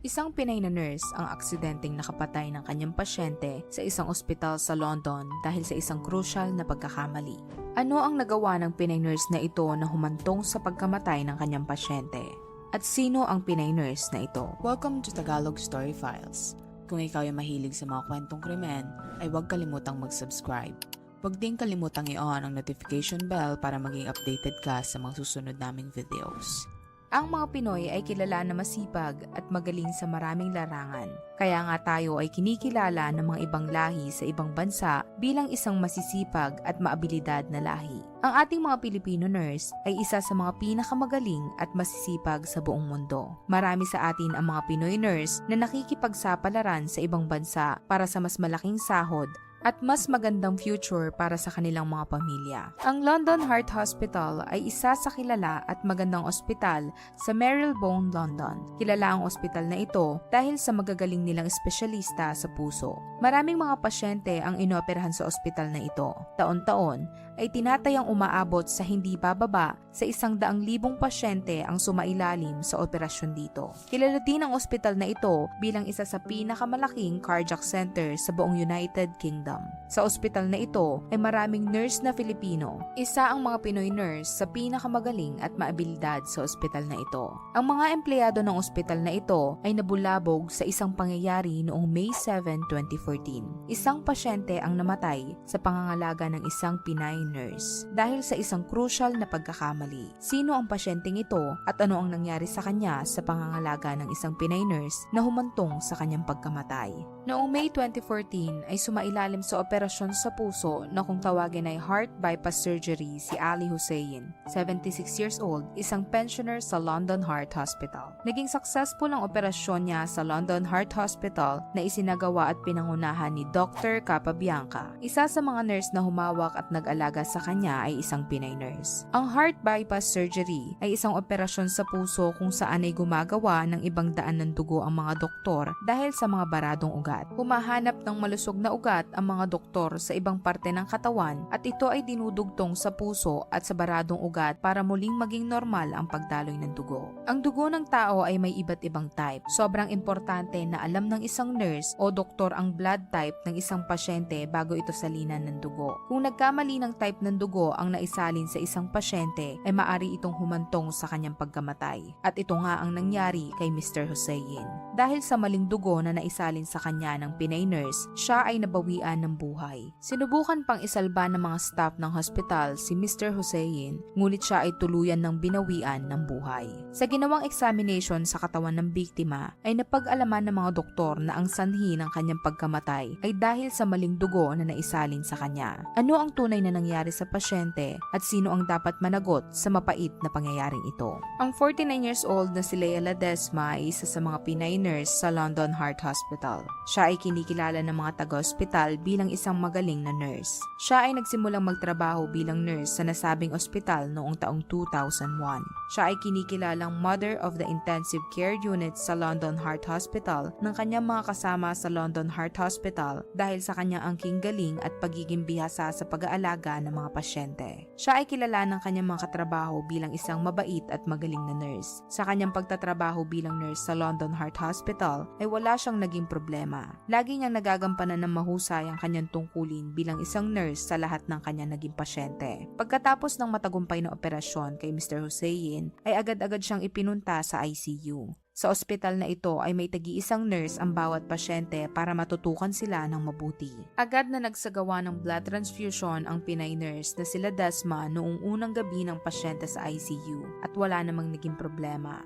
Isang Pinay na nurse ang aksidenteng nakapatay ng kanyang pasyente sa isang ospital sa London dahil sa isang crucial na pagkakamali. Ano ang nagawa ng Pinay nurse na ito na humantong sa pagkamatay ng kanyang pasyente? At sino ang Pinay nurse na ito? Welcome to Tagalog Story Files. Kung ikaw ay mahilig sa mga kwentong krimen, ay huwag kalimutang mag-subscribe. Huwag din kalimutang i-on ang notification bell para maging updated ka sa mga susunod naming videos. Ang mga Pinoy ay kilala na masipag at magaling sa maraming larangan. Kaya nga tayo ay kinikilala ng mga ibang lahi sa ibang bansa bilang isang masisipag at maabilidad na lahi. Ang ating mga Pilipino nurse ay isa sa mga pinakamagaling at masisipag sa buong mundo. Marami sa atin ang mga Pinoy nurse na nakikipagsapalaran sa ibang bansa para sa mas malaking sahod at mas magandang future para sa kanilang mga pamilya. Ang London Heart Hospital ay isa sa kilala at magandang ospital sa Marylebone, London. Kilala ang ospital na ito dahil sa magagaling nilang espesyalista sa puso. Maraming mga pasyente ang inoperahan sa ospital na ito. Taon-taon ay tinatayang umaabot sa hindi bababa sa isang daang libong pasyente ang sumailalim sa operasyon dito. Kilala din ang ospital na ito bilang isa sa pinakamalaking cardiac center sa buong United Kingdom. Sa ospital na ito ay maraming nurse na Filipino. Isa ang mga Pinoy nurse sa pinakamagaling at maabilidad sa ospital na ito. Ang mga empleyado ng ospital na ito ay nabulabog sa isang pangyayari noong May 7, 2014. Isang pasyente ang namatay sa pangangalaga ng isang Pinay nurse dahil sa isang crucial na pagkakamali. Sino ang pasyenteng ito at ano ang nangyari sa kanya sa pangangalaga ng isang Pinay nurse na humantong sa kanyang pagkamatay? Noong May 2014 ay sumailalim sa operasyon sa puso na kung tawagin ay heart bypass surgery si Ali Hussein, 76 years old, isang pensioner sa London Heart Hospital. Naging successful ang operasyon niya sa London Heart Hospital na isinagawa at pinangunahan ni Dr. Capabianca. Isa sa mga nurse na humawak at nag-alaga sa kanya ay isang Pinay nurse. Ang heart bypass surgery ay isang operasyon sa puso kung saan ay gumagawa ng ibang daan ng dugo ang mga doktor dahil sa mga baradong ugat. Humahanap ng malusog na ugat ang mga doktor sa ibang parte ng katawan at ito ay dinudugtong sa puso at sa baradong ugat para muling maging normal ang pagdaloy ng dugo. Ang dugo ng tao ay may iba't ibang type. Sobrang importante na alam ng isang nurse o doktor ang blood type ng isang pasyente bago ito salinan ng dugo. Kung nagkamali ng type ng dugo ang naisalin sa isang pasyente, ay maari itong humantong sa kanyang pagkamatay. At ito nga ang nangyari kay Mr. Hussein. Dahil sa maling dugo na naisalin sa kanya ng Pinay nurse, siya ay nabawian ng buhay. Sinubukan pang isalba ng mga staff ng hospital si Mr. Hussein, ngunit siya ay tuluyan ng binawian ng buhay. Sa ginawang examination sa katawan ng biktima, ay napag-alaman ng mga doktor na ang sanhi ng kanyang pagkamatay ay dahil sa maling dugo na naisalin sa kanya. Ano ang tunay na nangyari sa pasyente at sino ang dapat managot sa mapait na pangyayaring ito? Ang 49 years old na si Leia Ledesma ay isa sa mga Pinay nurse sa London Heart Hospital. Siya ay kinikilala ng mga taga-ospital bilang isang magaling na nurse. Siya ay nagsimulang magtrabaho bilang nurse sa nasabing ospital noong taong 2001. Siya ay kinikilalang Mother of the Intensive Care Unit sa London Heart Hospital ng kanyang mga kasama sa London Heart Hospital dahil sa kanyang angking galing at pagiging bihasa sa pag-aalaga ng mga pasyente. Siya ay kilala ng kanyang mga katrabaho bilang isang mabait at magaling na nurse. Sa kanyang pagtatrabaho bilang nurse sa London Heart Hospital ay wala siyang naging problema. Lagi niyang nagagampanan ng mahusay ang kanyang tungkulin bilang isang nurse sa lahat ng kanyang naging pasyente. Pagkatapos ng matagumpay na operasyon kay Mr. Hussein, ay agad-agad siyang ipinunta sa ICU. Sa ospital na ito ay may tagi-isang nurse ang bawat pasyente para matutukan sila ng mabuti. Agad na nagsagawa ng blood transfusion ang Pinay nurse na sila Dasma noong unang gabi ng pasyente sa ICU at wala namang naging problema.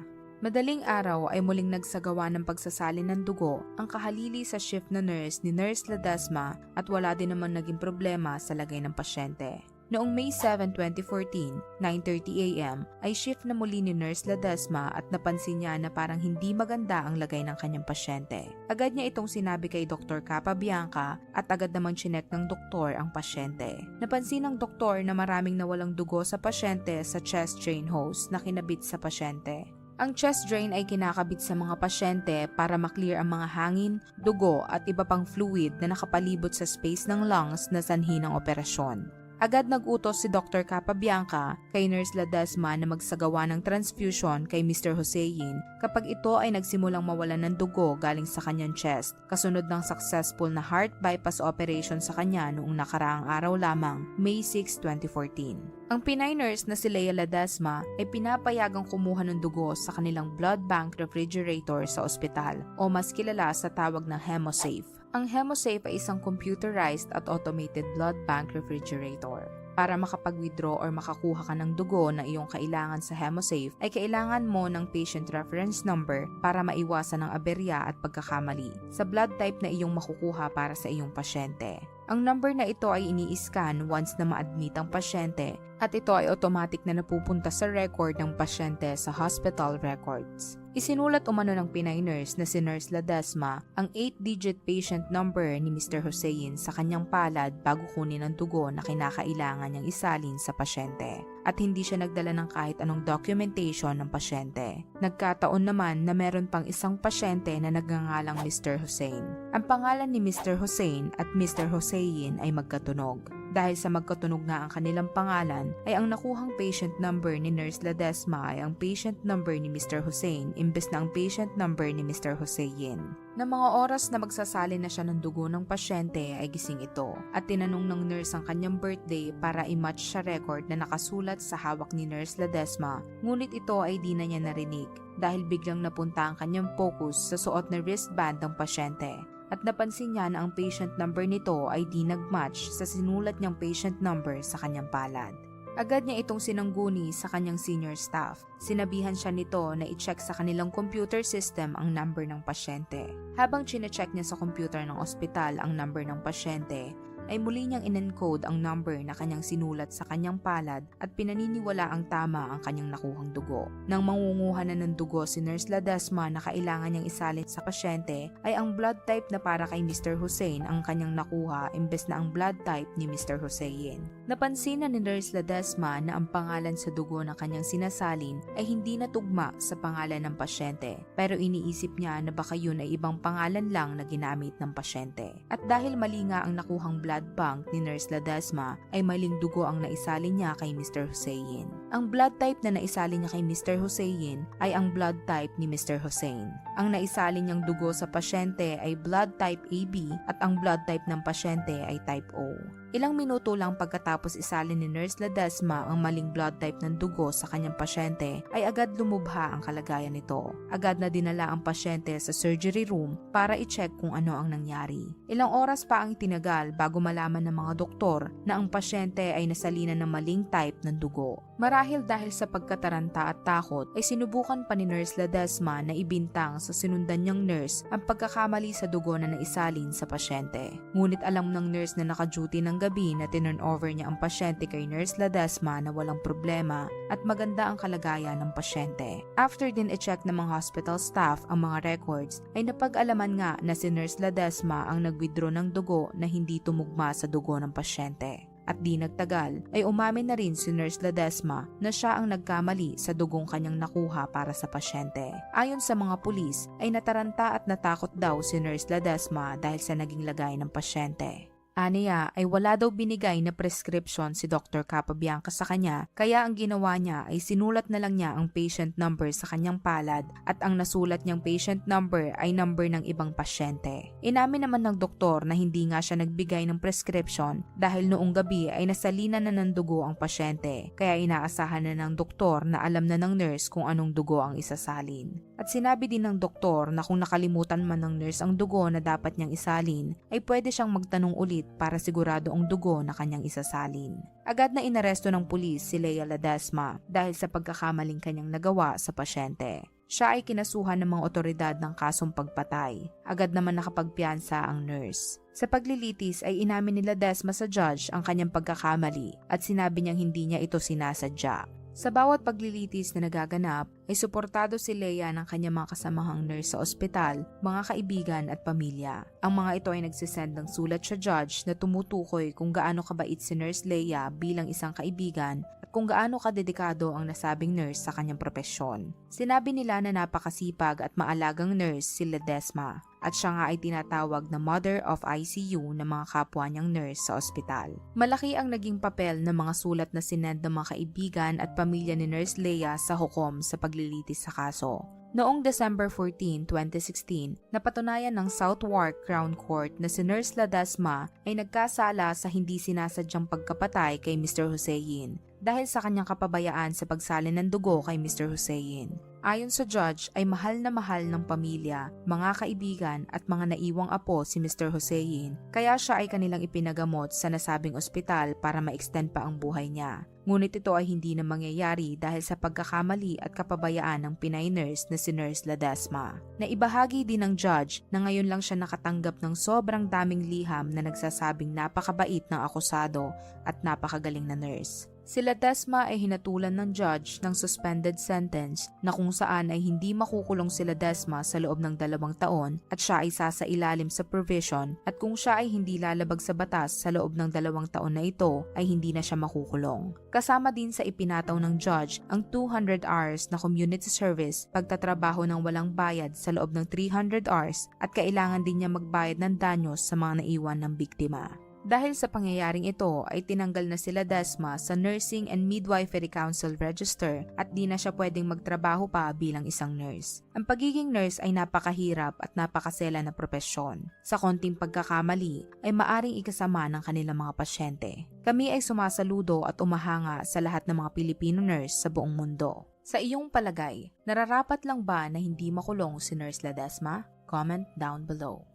Madaling araw ay muling nagsagawa ng pagsasalin ng dugo ang kahalili sa shift na nurse ni Nurse Ladasma at wala din naman naging problema sa lagay ng pasyente. Noong May 7, 2014, 9.30 am, ay shift na muli ni Nurse Ladesma at napansin niya na parang hindi maganda ang lagay ng kanyang pasyente. Agad niya itong sinabi kay Dr. Capabianca at agad namang chinek ng doktor ang pasyente. Napansin ng doktor na maraming nawalang dugo sa pasyente sa chest drain hose na kinabit sa pasyente. Ang chest drain ay kinakabit sa mga pasyente para maklear ang mga hangin, dugo at iba pang fluid na nakapalibot sa space ng lungs na sanhi ng operasyon. Agad nagutos si Dr. Capabianca kay Nurse Ledesma na magsagawa ng transfusion kay Mr. Josein kapag ito ay nagsimulang mawalan ng dugo galing sa kanyang chest kasunod ng successful na heart bypass operation sa kanya noong nakaraang araw lamang, May 6, 2014. Ang Pinay nurse na si Leia Ledesma ay pinapayagang kumuha ng dugo sa kanilang blood bank refrigerator sa ospital o mas kilala sa tawag na HemoSafe. Ang HemoSafe ay isang computerized at automated blood bank refrigerator. Para makapag-withdraw or makakuha ka ng dugo na iyong kailangan sa HemoSafe ay kailangan mo ng patient reference number para maiwasan ang aberya at pagkakamali sa blood type na iyong makukuha para sa iyong pasyente. Ang number na ito ay ini-scan once na ma-admit ang pasyente at ito ay automatic na napupunta sa record ng pasyente sa hospital records. Isinulat umano ng Pinay nurse na si Nurse Ledesma ang 8-digit patient number ni Mr. Hussein sa kanyang palad bago kunin ang dugo na kinakailangan niyang isalin sa pasyente. At hindi siya nagdala ng kahit anong documentation ng pasyente. Nagkataon naman na meron pang isang pasyente na nagngangalang Mr. Hussein. Ang pangalan ni Mr. Hussein at Mr. Hussein ay magkatunog. Dahil sa magkatunog nga ang kanilang pangalan, ay ang nakuhang patient number ni Nurse Ledesma ay ang patient number ni Mr. Hussein imbes na ang patient number ni Mr. Hussein. Na mga oras na magsasalin na siya ng dugo ng pasyente ay gising ito at tinanong ng nurse ang kanyang birthday para i-match sa record na nakasulat sa hawak ni Nurse Ledesma ngunit ito ay di na niya narinig dahil biglang napunta ang kanyang focus sa suot na wristband ng pasyente at napansin niya na ang patient number nito ay di nagmatch sa sinulat niyang patient number sa kanyang palad. Agad niya itong sinangguni sa kanyang senior staff. Sinabihan siya nito na i-check sa kanilang computer system ang number ng pasyente. Habang chinecheck niya sa computer ng ospital ang number ng pasyente, ay muli niyang in-encode ang number na kanyang sinulat sa kanyang palad at pinaniniwala ang tama ang kanyang nakuhang dugo. Nang mangunguha na ng dugo si Nurse Ladesma na kailangan niyang isalin sa pasyente ay ang blood type na para kay Mr. Hussein ang kanyang nakuha imbes na ang blood type ni Mr. Hussein. Napansin na ni Nurse Ladesma na ang pangalan sa dugo na kanyang sinasalin ay hindi natugma sa pangalan ng pasyente pero iniisip niya na baka yun ay ibang pangalan lang na ginamit ng pasyente. At dahil mali nga ang nakuhang blood bank ni Nurse Ladesma ay maling dugo ang naisalin niya kay Mr. Hussein. Ang blood type na naisalin niya kay Mr. Hussein ay ang blood type ni Mr. Hussein. Ang naisalin niyang dugo sa pasyente ay blood type AB at ang blood type ng pasyente ay type O. Ilang minuto lang pagkatapos isalin ni Nurse Ledesma ang maling blood type ng dugo sa kanyang pasyente ay agad lumubha ang kalagayan nito. Agad na dinala ang pasyente sa surgery room para i-check kung ano ang nangyari. Ilang oras pa ang itinagal bago malaman ng mga doktor na ang pasyente ay nasalinan ng maling type ng dugo. Marahil dahil sa pagkataranta at takot ay sinubukan pa ni Nurse Ledesma na ibintang sa sinundan niyang nurse ang pagkakamali sa dugo na naisalin sa pasyente. Ngunit alam ng nurse na naka-duty ng gabi na tinurn over niya ang pasyente kay Nurse Ledesma na walang problema at maganda ang kalagayan ng pasyente. After din i-check ng mga hospital staff ang mga records ay napag-alaman nga na si Nurse Ledesma ang nag-withdraw ng dugo na hindi tumugma sa dugo ng pasyente. At di nagtagal ay umamin na rin si Nurse Ledesma na siya ang nagkamali sa dugong kanyang nakuha para sa pasyente. Ayon sa mga pulis ay nataranta at natakot daw si Nurse Ledesma dahil sa naging lagay ng pasyente. Aniya ay wala daw binigay na prescription si Dr. Capabianca sa kanya kaya ang ginawa niya ay sinulat na lang niya ang patient number sa kanyang palad at ang nasulat niyang patient number ay number ng ibang pasyente. Inamin naman ng doktor na hindi nga siya nagbigay ng prescription dahil noong gabi ay nasalina na ng dugo ang pasyente kaya inaasahan na ng doktor na alam na ng nurse kung anong dugo ang isasalin. At sinabi din ng doktor na kung nakalimutan man ng nurse ang dugo na dapat niyang isalin ay pwede siyang magtanong ulit para sigurado ang dugo na kanyang isasalin. Agad na inaresto ng pulis si Leia Ledesma dahil sa pagkakamaling kanyang nagawa sa pasyente. Siya ay kinasuhan ng mga otoridad ng kasong pagpatay. Agad naman nakapagpiansa ang nurse. Sa paglilitis ay inamin ni Ledesma sa judge ang kanyang pagkakamali at sinabi niyang hindi niya ito sinasadya. Sa bawat paglilitis na nagaganap ay suportado si Leia ng kanyang mga kasamahang nurse sa ospital, mga kaibigan at pamilya. Ang mga ito ay nagsisend ng sulat sa judge na tumutukoy kung gaano kabait si Nurse Leia bilang isang kaibigan at kung gaano kadedikado ang nasabing nurse sa kanyang propesyon. Sinabi nila na napakasipag at maalagang nurse si Ledesma at siya nga ay tinatawag na Mother of ICU ng mga kapwa niyang nurse sa ospital. Malaki ang naging papel ng mga sulat na sinend ng mga kaibigan at pamilya ni Nurse Leia sa hukom sa paglilitis sa kaso. Noong December 14, 2016, napatunayan ng Southwark Crown Court na si Nurse Ladasma ay nagkasala sa hindi sinasadyang pagkapatay kay Mr. Hussein dahil sa kanyang kapabayaan sa pagsalin ng dugo kay Mr. Hussein. Ayon sa judge ay mahal na mahal ng pamilya, mga kaibigan at mga naiwang apo si Mr. Hussein kaya siya ay kanilang ipinagamot sa nasabing ospital para ma-extend pa ang buhay niya. Ngunit ito ay hindi na mangyayari dahil sa pagkakamali at kapabayaan ng Pinay nurse na si Nurse Ladesma. Naibahagi din ng judge na ngayon lang siya nakatanggap ng sobrang daming liham na nagsasabing napakabait ng akusado at napakagaling na nurse. Sila Desma ay hinatulan ng judge ng suspended sentence na kung saan ay hindi makukulong sila Desma sa loob ng dalawang taon at siya ay sasailalim sa provision at kung siya ay hindi lalabag sa batas sa loob ng dalawang taon na ito ay hindi na siya makukulong. Kasama din sa ipinataw ng judge ang 200 hours na community service pagtatrabaho ng walang bayad sa loob ng 300 hours at kailangan din niya magbayad ng danyos sa mga naiwan ng biktima. Dahil sa pangyayaring ito ay tinanggal na sila Desma sa Nursing and Midwifery Council Register at di na siya pwedeng magtrabaho pa bilang isang nurse. Ang pagiging nurse ay napakahirap at napakasela na propesyon. Sa konting pagkakamali ay maaring ikasama ng kanilang mga pasyente. Kami ay sumasaludo at umahanga sa lahat ng mga Pilipino nurse sa buong mundo. Sa iyong palagay, nararapat lang ba na hindi makulong si Nurse Ledesma? Comment down below.